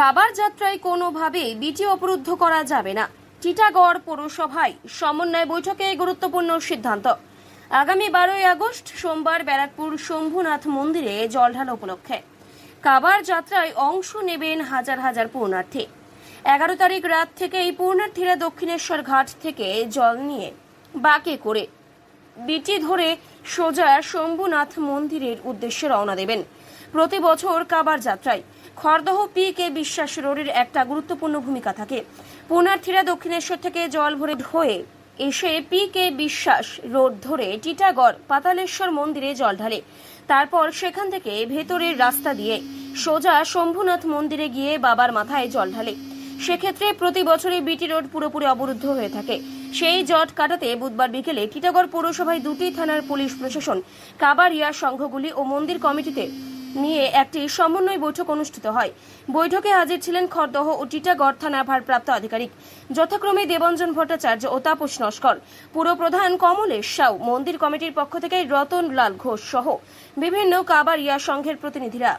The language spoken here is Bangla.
কাবার যাত্রায় কোনোভাবে বিটি অবরুদ্ধ করা যাবে না। টিটাগড় পৌরসভায় সমন্বয় বৈঠকে গুরুত্বপূর্ণ সিদ্ধান্ত। আগামী বারোই আগস্ট সোমবার ব্যারাকপুর শম্ভুনাথ মন্দিরে জলঢালা উপলক্ষে। কাবার যাত্রায় অংশ নেবেন হাজার হাজার পূর্ণার্থী এগারো তারিখ রাত থেকে এই পূর্ণার্থীরা দক্ষিণেশ্বর ঘাট থেকে জল নিয়ে বাকে করে বিটি ধরে সোজা শম্ভুনাথ মন্দিরের উদ্দেশ্যে রওনা দেবেন। প্রতি বছর কাবার যাত্রায় খড়দহ পি কে বিশ্বাস রোডের একটা গুরুত্বপূর্ণ ভূমিকা থাকে। পুণার্থীরা দক্ষিণেশ্বর থেকে জল ভরে হয়ে এসে পি কে বিশ্বাস রোড ধরে টিটাগড় পাতালেশ্বর মন্দিরে জল ঢালে। তারপর সেখান থেকে ভেতরের রাস্তা দিয়ে সোজা শম্ভুনাথ মন্দিরে গিয়ে বাবার মাথায় জল ঢালে। সেক্ষেত্রে প্রতি বছরই বিটি রোড পুরোপুরি অবরুদ্ধ হয়ে থাকে। সেই জট কাটাতে বুধবার বিকেলে টিটাগড় পৌরসভায় দুটি থানার পুলিশ প্রশাসন কাবারিয়া সংঘগুলি ও মন্দির কমিটিতে নিয়ে একটি সমন্বয় বৈঠক অনুষ্ঠিত হয়। বৈঠকে হাজির ছিলেন খরদহ ও টিটাগড় থানার ভারপ্রাপ্ত আধিকারিক যথাক্রমে দেবঞ্জন ভট্টাচার্য ও তাপস নস্কর। পুরপ্রধান কমলেশ সাউ, মন্দির কমিটির পক্ষ থেকে রতন লাল ঘোষ সহ বিভিন্ন কাবারিয়া সংঘের প্রতিনিধিরা।